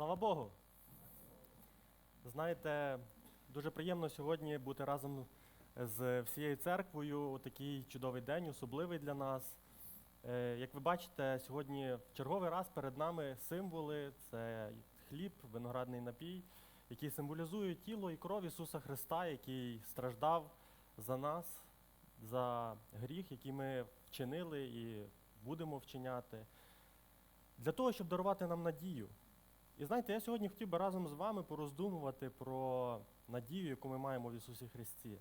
Слава Богу! Знаєте, дуже приємно сьогодні бути разом з всією церквою у такий чудовий день, особливий для нас. Е, Як ви бачите, сьогодні в черговий раз перед нами символи це хліб, виноградний напій, які символізують тіло і кров Ісуса Христа, який страждав за нас, за гріх, який ми вчинили і будемо вчиняти, для того, щоб дарувати нам надію. І знаєте, я сьогодні хотів би разом з вами пороздумувати про надію, яку ми маємо в Ісусі Христі.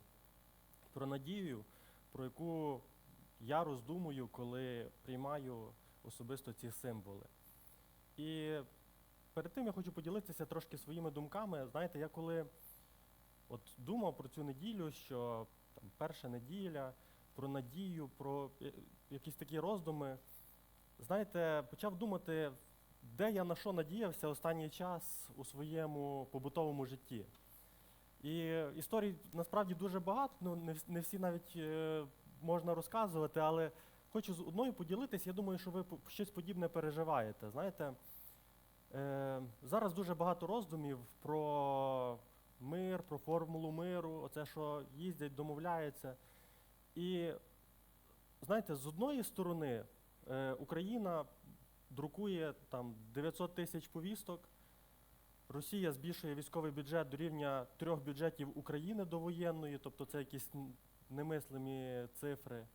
Про надію, про яку я роздумую, коли приймаю особисто ці символи. І перед тим я хочу поділитися трошки своїми думками. Знаєте, я коли от думав про цю неділю, що там перша неділя, про надію, про якісь такі роздуми, знаєте, почав думати, де я на що надіявся останній час у своєму побутовому житті. І історій насправді дуже багато, ну не, всі навіть е, можна розказувати, але хочу з одною поділитися. Я думаю, що ви щось подібне переживаєте. Знаєте, е, зараз дуже багато роздумів про мир, про формулу миру, оце, що їздять, домовляються. І знаєте, з одної сторони, е, Україна друкує там 900 тисяч повісток. Росія збільшує військовий бюджет до рівня трьох бюджетів України довоєнної, тобто це якісь немислимі цифри.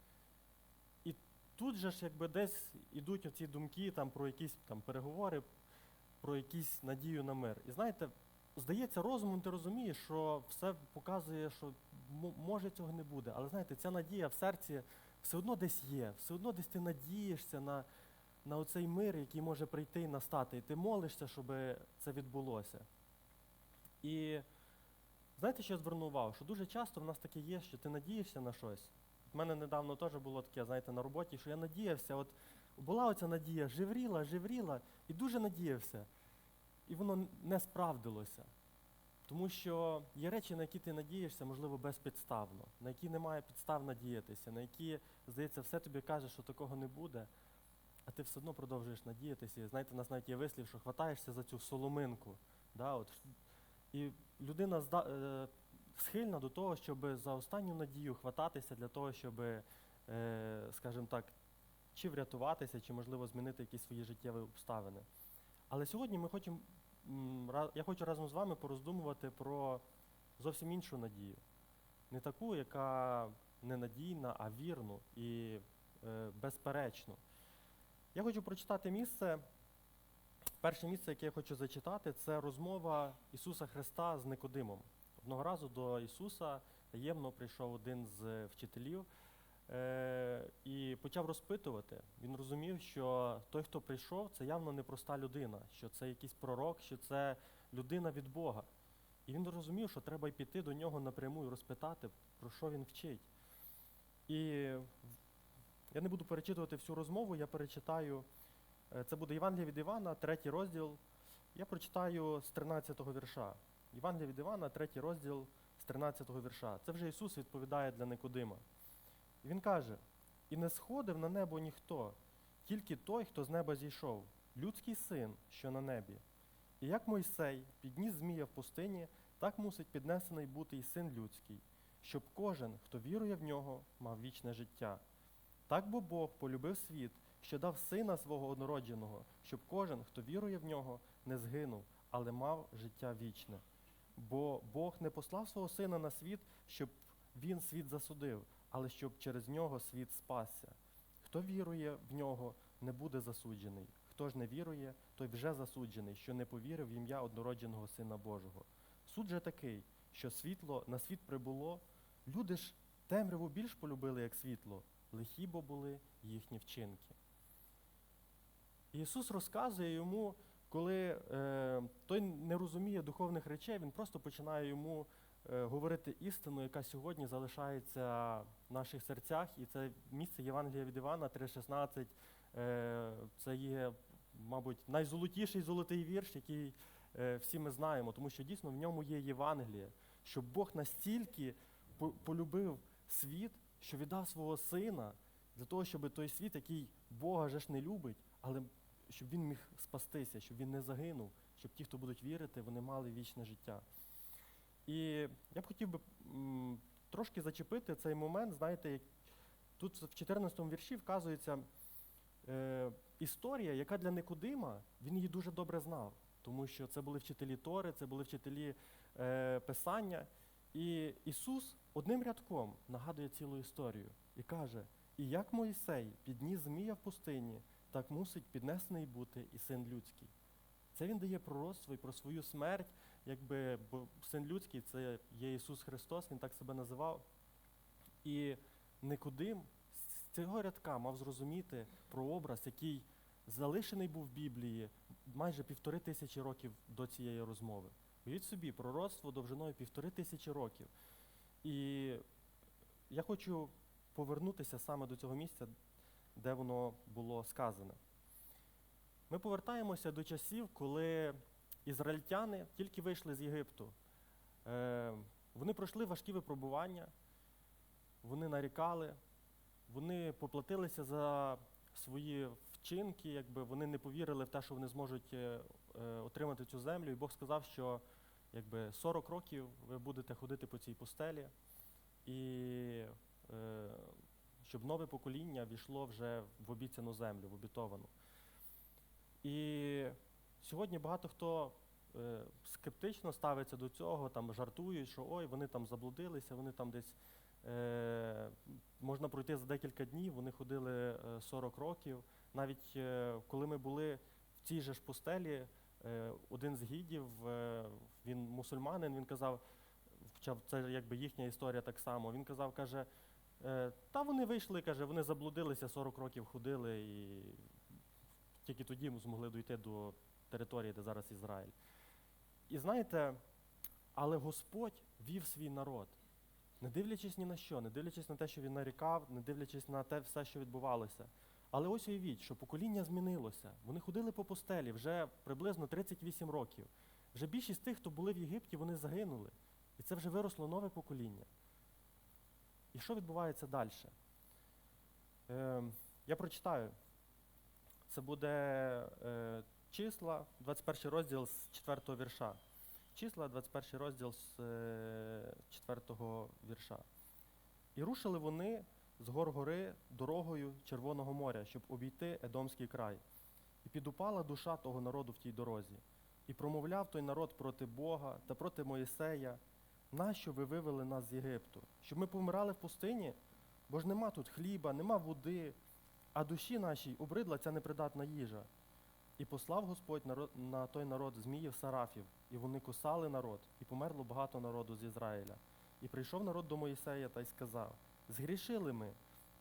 І тут же ж якби десь ідуть оці думки там, про якісь там, переговори, про якісь надію на мир. І знаєте, здається, розумом ти розумієш, що все показує, що може цього не буде. Але знаєте, ця надія в серці все одно десь є, все одно десь ти надієшся на, на оцей мир, який може прийти і настати. І ти молишся, щоб це відбулося. І знаєте, що я звернув увагу? Що дуже часто в нас таке є, що ти надієшся на щось. У мене недавно теж було таке, знаєте, на роботі, що я надіявся, от була оця надія, живріла, живріла, і дуже надіявся. І воно не справдилося. Тому що є речі, на які ти надієшся, можливо, безпідставно, на які немає підстав надіятися, на які, здається, все тобі каже, що такого не буде, а ти все одно продовжуєш надіятися. Знаєте, у нас навіть є вислів, що хватаєшся за цю соломинку. Да, от, і людина зда, е, схильна до того, щоб за останню надію хвататися для того, щоб, е, скажімо так, чи врятуватися, чи, можливо, змінити якісь свої життєві обставини. Але сьогодні ми хочемо, я хочу разом з вами пороздумувати про зовсім іншу надію. Не таку, яка ненадійна, а вірну і е, безперечну. Я хочу прочитати місце. Перше місце, яке я хочу зачитати, це розмова Ісуса Христа з Никодимом. Одного разу до Ісуса таємно прийшов один з вчителів е, і почав розпитувати. Він розумів, що той, хто прийшов, це явно непроста людина, що це якийсь пророк, що це людина від Бога. І він розумів, що треба й піти до нього напряму і розпитати, про що він вчить. І я не буду перечитувати всю розмову, я перечитаю. Е, Це буде Євангелія від Івана, третій розділ. Я прочитаю з 13-го вірша. Євангелія від Івана, третій розділ з 13-го вірша. Це вже Ісус відповідає для Никодима. І Він каже: І не сходив на небо ніхто, тільки той, хто з неба зійшов, людський син, що на небі. І як Мойсей підніс змія в пустині, так мусить піднесений бути і син людський, щоб кожен, хто вірує в нього, мав вічне життя. Так бо Бог полюбив світ, що дав сина свого однородженого, щоб кожен, хто вірує в нього, не згинув, але мав життя вічне. Бо Бог не послав свого сина на світ, щоб він світ засудив, але щоб через нього світ спасся. Хто вірує в нього, не буде засуджений. Хто ж не вірує, той вже засуджений, що не повірив в ім'я однородженого Сина Божого. Суд же такий, що світло на світ прибуло, люди ж темряву більш полюбили, як світло, лихі бо були їхні вчинки. Ісус розказує йому, коли е, той не розуміє духовних речей, Він просто починає йому е, говорити істину, яка сьогодні залишається в наших серцях. І це місце Євангелія від Івана 3,16. Е, це є, мабуть, найзолотіший золотий вірш, який е, всі ми знаємо, тому що дійсно в ньому є Євангеліє, що Бог настільки полюбив світ, що віддав свого сина для того, щоб той світ, який Бога же ж не любить, але щоб він міг спастися, щоб він не загинув, щоб ті, хто будуть вірити, вони мали вічне життя. І я б хотів би трошки зачепити цей момент, знаєте, тут в 14 вірші вказується е, історія, яка для Никодима, він її дуже добре знав, тому що це були вчителі Тори, це були вчителі е, Писання. І Ісус одним рядком нагадує цілу історію і каже: І як Моїсей підніс змія в пустині, так мусить піднесений бути і син людський. Це він дає пророцтво і про свою смерть, якби бо син людський це є Ісус Христос, Він так себе називав. І Никодим з цього рядка мав зрозуміти про образ, який залишений був в Біблії майже півтори тисячі років до цієї розмови. Уявіть собі, пророцтво довжиною півтори тисячі років. І я хочу повернутися саме до цього місця, де воно було сказане. Ми повертаємося до часів, коли ізраїльтяни тільки вийшли з Єгипту. Е, вони пройшли важкі випробування, вони нарікали, вони поплатилися за свої вчинки, якби вони не повірили в те, що вони зможуть е, е, отримати цю землю. І Бог сказав, що якби 40 років ви будете ходити по цій пустелі, і е, щоб нове покоління війшло вже в обіцяну землю, в обітовану. І сьогодні багато хто е, скептично ставиться до цього, там жартують, що ой, вони там заблудилися, вони там десь е, можна пройти за декілька днів, вони ходили е, 40 років. Навіть е, коли ми були в цій же ж пустелі, е, один з гідів, е, він мусульманин, він казав, хоча це якби їхня історія так само. Він казав, каже, е, та вони вийшли, каже, вони заблудилися, 40 років ходили і тільки тоді змогли дійти до території, де зараз Ізраїль. І знаєте, але Господь вів свій народ, не дивлячись ні на що, не дивлячись на те, що він нарікав, не дивлячись на те все, що відбувалося. Але ось уявіть, що покоління змінилося. Вони ходили по пустелі вже приблизно 38 років. Вже більшість тих, хто були в Єгипті, вони загинули. І це вже виросло нове покоління. І що відбувається далі? Е, я прочитаю. Це буде е, числа, 21 розділ з 4 вірша. Числа, 21 розділ з е, 4 вірша. І рушили вони з гор гори дорогою Червоного моря, щоб обійти Едомський край. І підупала душа того народу в тій дорозі. І промовляв той народ проти Бога та проти Моїсея, нащо ви вивели нас з Єгипту? Щоб ми помирали в пустині? Бо ж нема тут хліба, нема води, а душі нашій обридла ця непридатна їжа. І послав Господь на той народ зміїв сарафів, і вони кусали народ, і померло багато народу з Ізраїля. І прийшов народ до Моїсея та й сказав: Згрішили ми,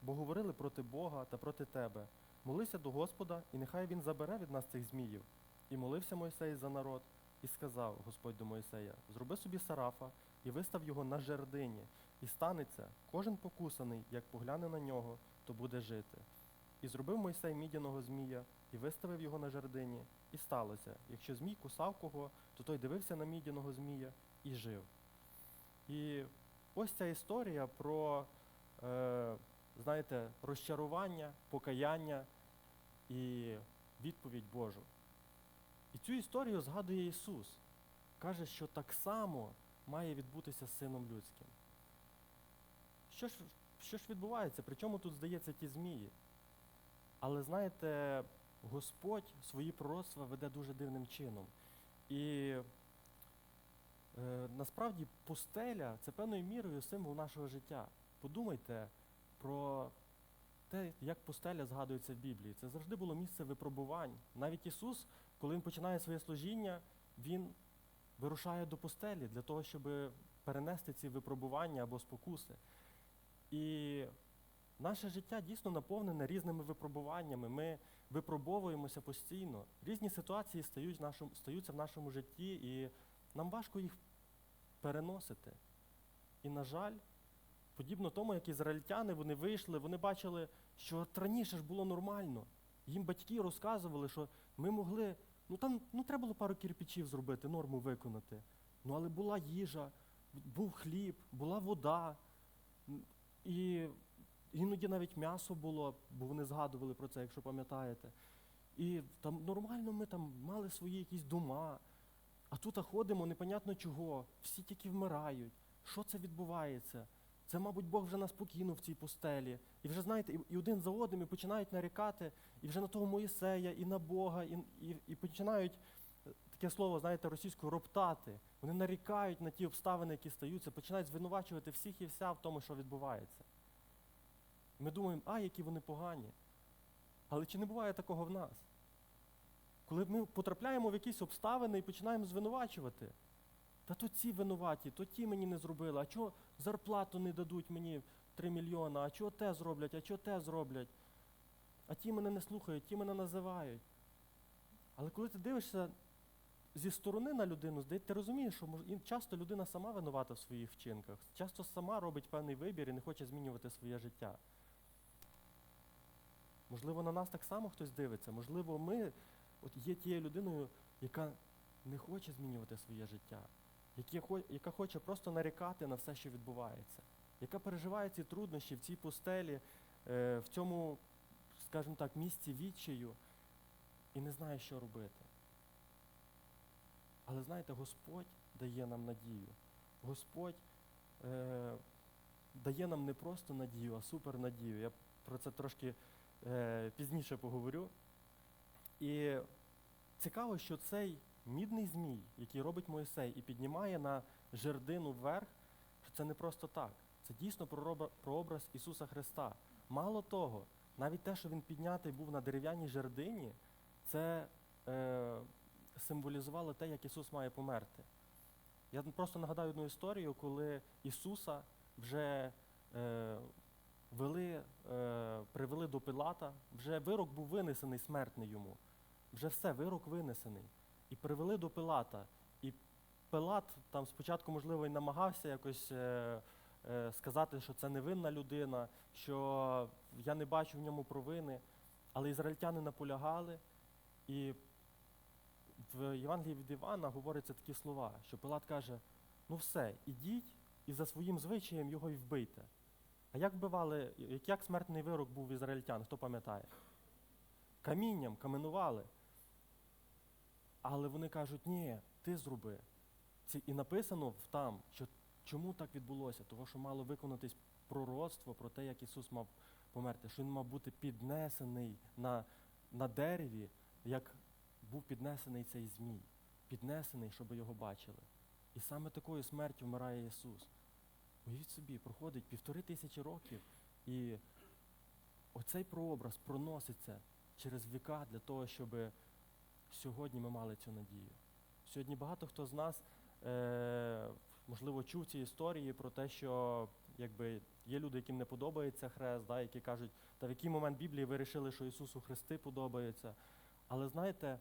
бо говорили проти Бога та проти тебе. Молися до Господа, і нехай він забере від нас цих зміїв. І молився Мойсей за народ, і сказав Господь до Моїсея: Зроби собі сарафа і вистав його на жердині, і станеться, кожен покусаний, як погляне на нього, то буде жити. І зробив Мойсей мідяного змія, і виставив його на жердині, і сталося, якщо змій кусав кого, то той дивився на мідяного змія і жив. І ось ця історія про, знаєте, розчарування, покаяння і відповідь Божу. І цю історію згадує Ісус. Каже, що так само має відбутися з Сином Людським. Що ж, що ж відбувається? При чому тут, здається, ті змії? Але знаєте, Господь свої пророцтва веде дуже дивним чином. І е, насправді пустеля це певною мірою символ нашого життя. Подумайте про те, як пустеля згадується в Біблії. Це завжди було місце випробувань. Навіть Ісус, коли Він починає своє служіння, Він вирушає до пустелі для того, щоб перенести ці випробування або спокуси. І Наше життя дійсно наповнене різними випробуваннями. Ми випробовуємося постійно. Різні ситуації стають в нашому, стаються в нашому житті, і нам важко їх переносити. І, на жаль, подібно тому, як ізраїльтяни, вони вийшли, вони бачили, що раніше ж було нормально. Їм батьки розказували, що ми могли, ну там ну, треба було пару кирпичів зробити, норму виконати. Ну, але була їжа, був хліб, була вода. І Іноді навіть м'ясо було, бо вони згадували про це, якщо пам'ятаєте. І там нормально ми там мали свої якісь дома. А тут ходимо, непонятно чого, всі тільки вмирають. Що це відбувається? Це, мабуть, Бог вже нас покинув в цій пустелі. І вже знаєте, і, один за одним і починають нарікати, і вже на того Моїсея, і на Бога, і, і, і починають е, таке слово, знаєте, російською роптати. Вони нарікають на ті обставини, які стаються, починають звинувачувати всіх і вся в тому, що відбувається. Ми думаємо, а, які вони погані. Але чи не буває такого в нас? Коли ми потрапляємо в якісь обставини і починаємо звинувачувати. Та то ці винуваті, то ті мені не зробили, а чого зарплату не дадуть мені 3 мільйони, а чого те зроблять, а чого те зроблять. А ті мене не слухають, ті мене називають. Але коли ти дивишся зі сторони на людину, ти розумієш, що часто людина сама винувата в своїх вчинках, часто сама робить певний вибір і не хоче змінювати своє життя. Можливо, на нас так само хтось дивиться, можливо, ми от є тією людиною, яка не хоче змінювати своє життя, яка хоче просто нарікати на все, що відбувається, яка переживає ці труднощі в цій пустелі, е, в цьому, скажімо так, місці відчаю і не знає, що робити. Але знаєте, Господь дає нам надію. Господь е, дає нам не просто надію, а супернадію. Я про це трошки е, пізніше поговорю. І цікаво, що цей мідний змій, який робить Моїсей і піднімає на жердину вверх, що це не просто так. Це дійсно прообраз Ісуса Христа. Мало того, навіть те, що Він піднятий був на дерев'яній жердині, це е, символізувало те, як Ісус має померти. Я просто нагадаю одну історію, коли Ісуса вже е, вели, е, привели до Пилата, вже вирок був винесений смертний йому. Вже все, вирок винесений. І привели до Пилата. І Пилат там спочатку, можливо, і намагався якось е, е, сказати, що це невинна людина, що я не бачу в ньому провини. Але ізраїльтяни наполягали, і в Євангелії від Івана говоряться такі слова, що Пилат каже: ну все, ідіть і за своїм звичаєм його й вбийте. А як вбивали, як смертний вирок був в ізраїльтян, хто пам'ятає? Камінням каменували. Але вони кажуть, ні, ти зроби. І написано там, що чому так відбулося? Тому що мало виконатись пророцтво про те, як Ісус мав померти, що Він мав бути піднесений на, на дереві, як був піднесений цей змій, піднесений, щоб його бачили. І саме такою смертю вмирає Ісус. Уявіть собі, проходить півтори тисячі років, і оцей прообраз проноситься через віка для того, щоб сьогодні ми мали цю надію. Сьогодні багато хто з нас, е, можливо, чув ці історії про те, що якби, є люди, яким не подобається хрест, да, які кажуть, та в який момент Біблії ви вирішили, що Ісусу Христи подобається. Але знаєте,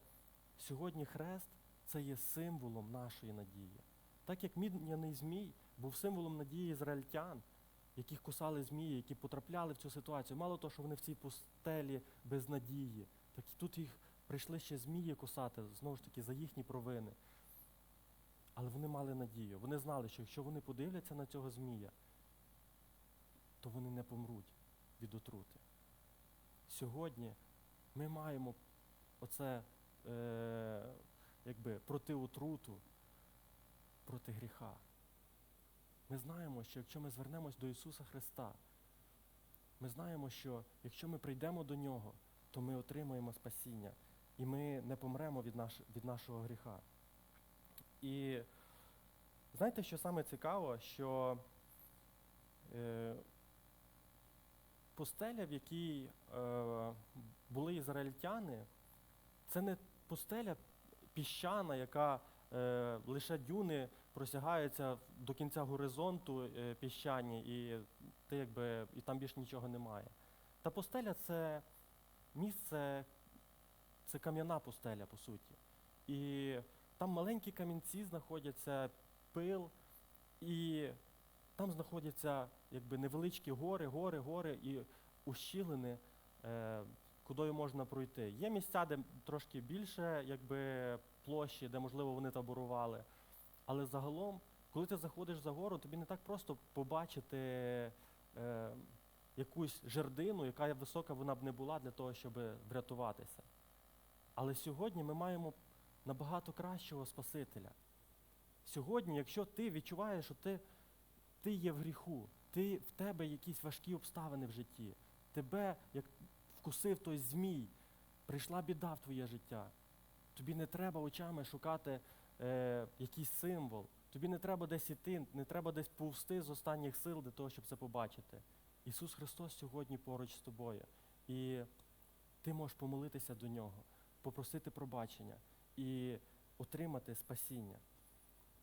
сьогодні хрест це є символом нашої надії. Так як мідняний змій був символом надії ізраїльтян, яких кусали змії, які потрапляли в цю ситуацію. Мало того, що вони в цій пустелі без надії, так і тут їх прийшли ще змії кусати, знову ж таки, за їхні провини. Але вони мали надію. Вони знали, що якщо вони подивляться на цього змія, то вони не помруть від отрути. Сьогодні ми маємо оце е, якби проти отруту, проти гріха. Ми знаємо, що якщо ми звернемось до Ісуса Христа, ми знаємо, що якщо ми прийдемо до Нього, то ми отримаємо спасіння, і ми не помремо від, наш, від нашого гріха. І знаєте, що саме цікаво, що е, пустеля, в якій е, були ізраїльтяни, це не пустеля піщана, яка е, лише дюни просягаються до кінця горизонту е, піщані, і, ти, якби, і там більше нічого немає. Та пустеля це місце, це кам'яна пустеля, по суті. І там маленькі камінці знаходяться, пил, і там знаходяться якби, невеличкі гори, гори, гори і ущілини, е, кудою можна пройти. Є місця, де трошки більше якби, площі, де, можливо, вони таборували. Але загалом, коли ти заходиш за гору, тобі не так просто побачити е, якусь жердину, яка висока вона б не була для того, щоб врятуватися. Але сьогодні ми маємо набагато кращого Спасителя. Сьогодні, якщо ти відчуваєш, що ти, ти є в гріху, ти, в тебе якісь важкі обставини в житті, тебе, як вкусив той змій, прийшла біда в твоє життя. Тобі не треба очами шукати е, якийсь символ. Тобі не треба десь іти, не треба десь повсти з останніх сил для того, щоб це побачити. Ісус Христос сьогодні поруч з тобою. І ти можеш помолитися до Нього, попросити пробачення і отримати спасіння.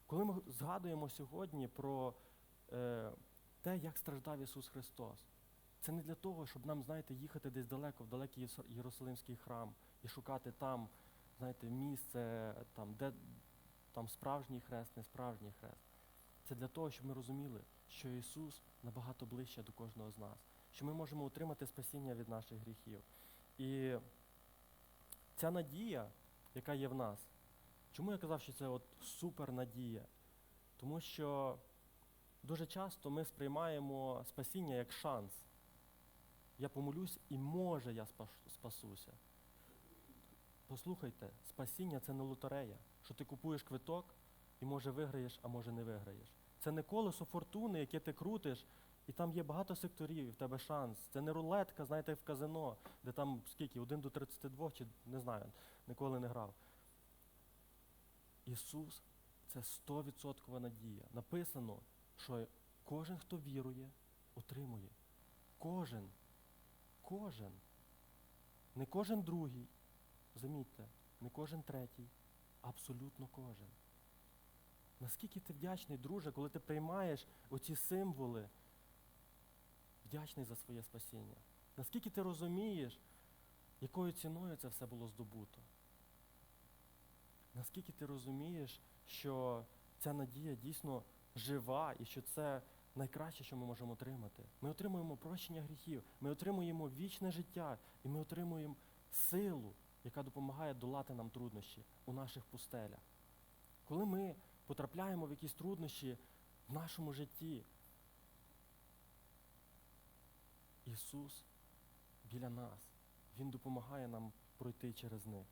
Коли ми згадуємо сьогодні про е, те, як страждав Ісус Христос, це не для того, щоб нам, знаєте, їхати десь далеко, в далекий Єрусалимський храм і шукати там, знаєте, місце, там, де там справжній хрест, не справжній хрест. Це для того, щоб ми розуміли, що Ісус набагато ближче до кожного з нас, що ми можемо отримати спасіння від наших гріхів. І ця надія, яка є в нас, чому я казав, що це от супернадія? Тому що дуже часто ми сприймаємо спасіння як шанс. Я помолюсь і може я спасуся. Послухайте, спасіння це не лотерея, що ти купуєш квиток і може виграєш, а може не виграєш. Це не колесо фортуни, яке ти крутиш, і там є багато секторів, і в тебе шанс. Це не рулетка, знаєте, в казино, де там скільки, 1 до 32, чи не знаю, ніколи не грав. Ісус це 100% надія. Написано, що кожен, хто вірує, отримує. Кожен. Кожен. Не кожен другий. Замітьте, не кожен третій, абсолютно кожен. Наскільки ти вдячний, друже, коли ти приймаєш оці символи, вдячний за своє спасіння? Наскільки ти розумієш, якою ціною це все було здобуто? Наскільки ти розумієш, що ця надія дійсно жива і що це найкраще, що ми можемо отримати? Ми отримуємо прощення гріхів, ми отримуємо вічне життя і ми отримуємо силу, яка допомагає долати нам труднощі у наших пустелях. Коли ми потрапляємо в якісь труднощі в нашому житті, Ісус біля нас, Він допомагає нам пройти через них.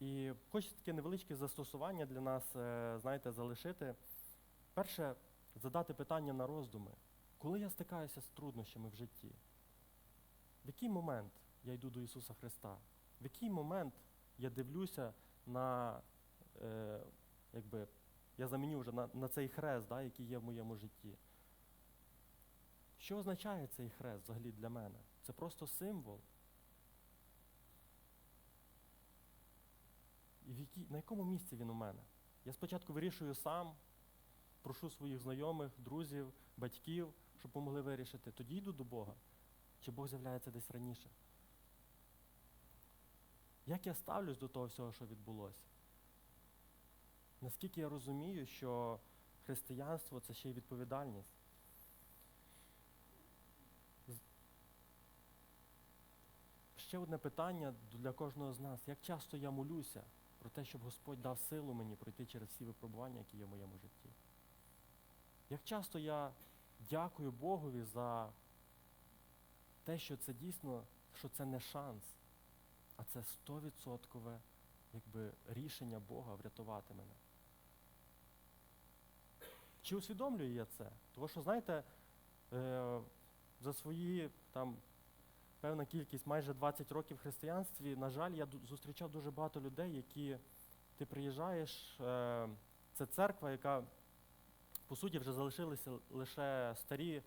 І хочу таке невеличке застосування для нас, е, знаєте, залишити. Перше, задати питання на роздуми. Коли я стикаюся з труднощами в житті, в який момент я йду до Ісуса Христа? В який момент я дивлюся на, е, якби, я заміню вже на, на цей хрест, да, який є в моєму житті? Що означає цей хрест взагалі для мене? Це просто символ. І в якій, на якому місці він у мене? Я спочатку вирішую сам, прошу своїх знайомих, друзів, батьків, щоб помогли вирішити. Тоді йду до Бога. Чи Бог з'являється десь раніше? Як я ставлюсь до того всього, що відбулося? Наскільки я розумію, що християнство це ще й відповідальність? Ще одне питання для кожного з нас. Як часто я молюся про те, щоб Господь дав силу мені пройти через всі випробування, які є в моєму житті? Як часто я дякую Богові за те, що це дійсно, що це не шанс, а це стовідсоткове якби, рішення Бога врятувати мене. Чи усвідомлюю я це? Тому що, знаєте, е, за свої там певна кількість, майже 20 років в християнстві, на жаль, я зустрічав дуже багато людей, які ти приїжджаєш, е, це церква, яка по суті вже залишилися лише старі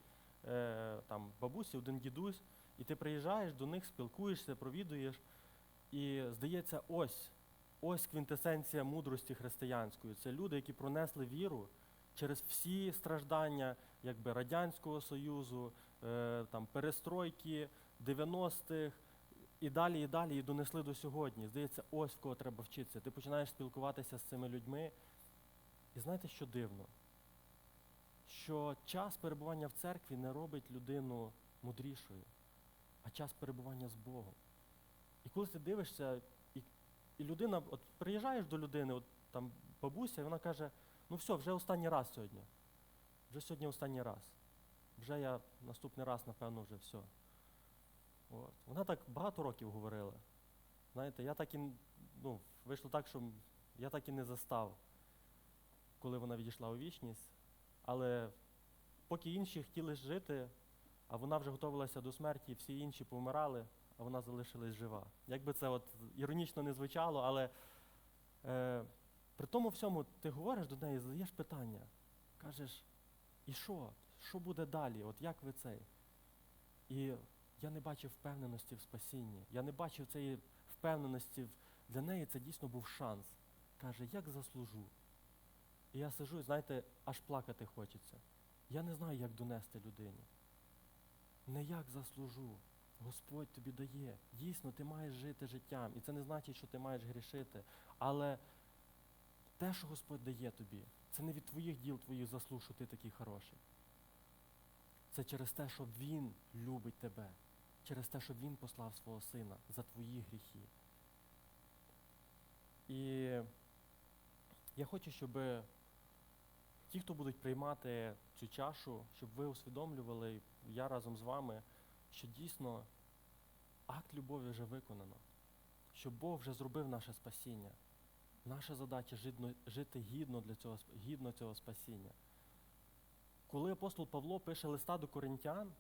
е, там, бабусі, один дідусь, і ти приїжджаєш до них, спілкуєшся, провідуєш, і здається, ось, ось квінтесенція мудрості християнської. Це люди, які пронесли віру через всі страждання якби, Радянського Союзу, е, там, перестройки, 90-х, і далі, і далі, і донесли до сьогодні. Здається, ось в кого треба вчитися. Ти починаєш спілкуватися з цими людьми. І знаєте, що дивно? Що час перебування в церкві не робить людину мудрішою, а час перебування з Богом. І коли ти дивишся, і, і людина, от приїжджаєш до людини, от там бабуся, і вона каже: ну все, вже останній раз сьогодні. Вже сьогодні останній раз. Вже я наступний раз, напевно, вже все. От. Вона так багато років говорила. Знаєте, я так і ну, вийшло так, що я так і не застав, коли вона відійшла у вічність. Але поки інші хотіли жити, а вона вже готувалася до смерті, всі інші помирали, а вона залишилась жива. Як би це от іронічно не звучало, але е, при тому всьому ти говориш до неї, задаєш питання, кажеш, і що? Що буде далі? От як ви цей? І я не бачив впевненості в спасінні. Я не бачив цієї впевненості. Для неї це дійсно був шанс. Каже, як заслужу. І я сижу, знаєте, аж плакати хочеться. Я не знаю, як донести людині. Не як заслужу. Господь тобі дає. Дійсно, ти маєш жити життям. І це не значить, що ти маєш грішити. Але те, що Господь дає тобі, це не від твоїх діл, твоїх заслуг, що ти такий хороший. Це через те, що Він любить тебе, через те, що Він послав свого сина за твої гріхи. І я хочу, щоб ті, хто будуть приймати цю чашу, щоб ви усвідомлювали, я разом з вами, що дійсно акт любові вже виконано, що Бог вже зробив наше спасіння. Наша задача жити гідно для цього, гідно цього спасіння. Коли апостол Павло пише листа до коринтян,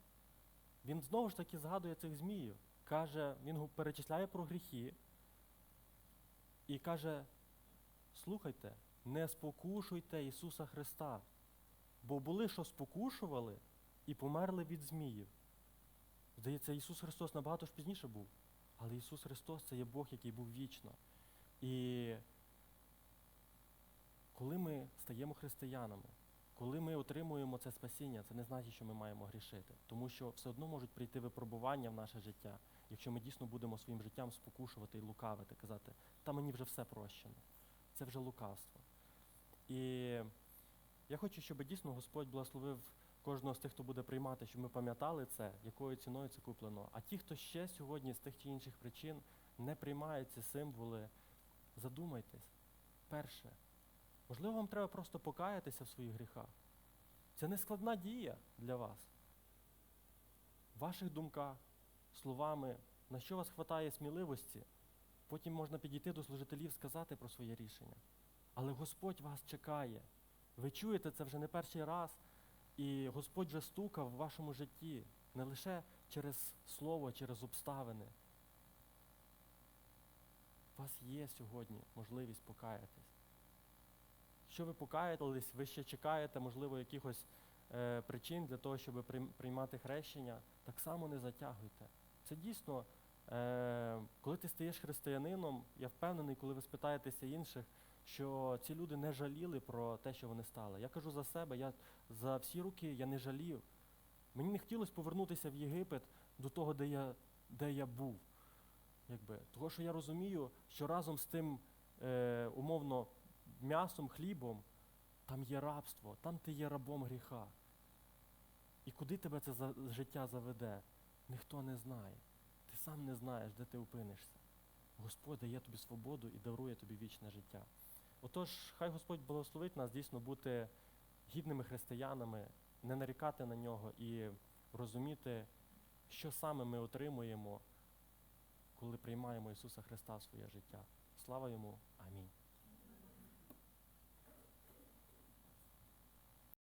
він знову ж таки згадує цих зміїв. Каже, він перечисляє про гріхи і каже: слухайте, не спокушуйте Ісуса Христа, бо були, що спокушували і померли від зміїв. Здається, Ісус Христос набагато ж пізніше був. Але Ісус Христос це є Бог, який був вічно. І коли ми стаємо християнами, коли ми отримуємо це спасіння, це не значить, що ми маємо грішити. Тому що все одно можуть прийти випробування в наше життя, якщо ми дійсно будемо своїм життям спокушувати і лукавити, казати, та мені вже все прощено. Це вже лукавство. І я хочу, щоб дійсно Господь благословив кожного з тих, хто буде приймати, щоб ми пам'ятали це, якою ціною це куплено. А ті, хто ще сьогодні з тих чи інших причин не приймають ці символи, задумайтесь. Перше, можливо, вам треба просто покаятися в своїх гріхах. Це не складна дія для вас. В ваших думках, словами, на що вас хватає сміливості, потім можна підійти до служителів, сказати про своє рішення. Але Господь вас чекає. Ви чуєте це вже не перший раз, і Господь вже стукав в вашому житті не лише через слово, через обставини. У вас є сьогодні можливість покаятись. Що ви покаялись, ви ще чекаєте, можливо, якихось е, причин для того, щоб приймати хрещення, так само не затягуйте. Це дійсно, е, коли ти стаєш християнином, я впевнений, коли ви спитаєтеся інших, що ці люди не жаліли про те, що вони стали. Я кажу за себе, я за всі роки я не жалів. Мені не хотілося повернутися в Єгипет до того, де я, де я був. Якби. Того, що я розумію, що разом з тим е, умовно м'ясом, хлібом, там є рабство, там ти є рабом гріха. І куди тебе це життя заведе, ніхто не знає. Ти сам не знаєш, де ти опинишся. Господь дає тобі свободу і дарує тобі вічне життя. Отож, хай Господь благословить нас дійсно бути гідними християнами, не нарікати на нього і розуміти, що саме ми отримуємо, коли приймаємо Ісуса Христа в своє життя. Слава йому! Амінь.